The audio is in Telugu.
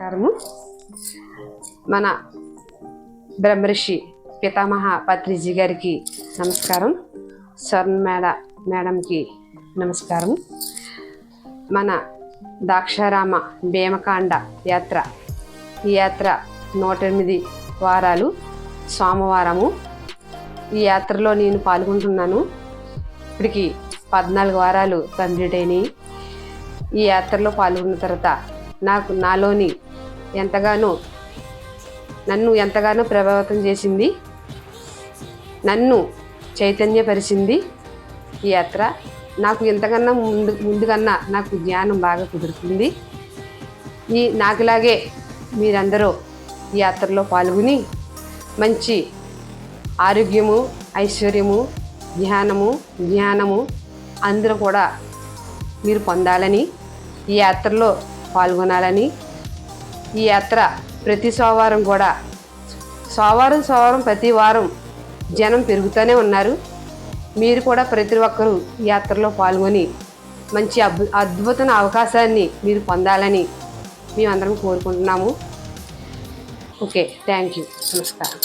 నమస్కారము. మన బ్రహ్మర్షి పితామహ పత్రిజీ గారికి నమస్కారం. స్వర్ణ మేడ మేడంకి నమస్కారం మన దాక్షారామ భీమకాండ యాత్ర ఈ యాత్ర నూట ఎనిమిది వారాలు సోమవారము. ఈ యాత్రలో నేను పాల్గొంటున్నాను. ఇప్పటికి పద్నాలుగు వారాలు కంప్లీట్ అయినాయి. ఈ యాత్రలో పాల్గొన్న తర్వాత నాకు నాలోని ఎంతగానో నన్ను ఎంతగానో ప్రభావితం చేసింది నన్ను చైతన్యపరిచింది ఈ యాత్ర. నాకు ఎంతకన్నా ముందు ముందుకన్నా నాకు జ్ఞానం బాగా కుదురుతుంది. ఈ నాకులాగే మీరందరూ ఈ యాత్రలో పాల్గొని మంచి ఆరోగ్యము ఐశ్వర్యము జ్ఞానము జ్ఞానము అందరూ కూడా మీరు పొందాలని ఈ యాత్రలో పాల్గొనాలని ఈ యాత్ర ప్రతి సోమవారం కూడా సోమవారం సోమవారం ప్రతి వారం జనం పెరుగుతూనే ఉన్నారు. మీరు కూడా ప్రతి ఒక్కరూ ఈ యాత్రలో పాల్గొని మంచి అద్భు అద్భుతమైన అవకాశాన్ని మీరు పొందాలని మేమందరం కోరుకుంటున్నాము. Okay thank you. నమస్కారం.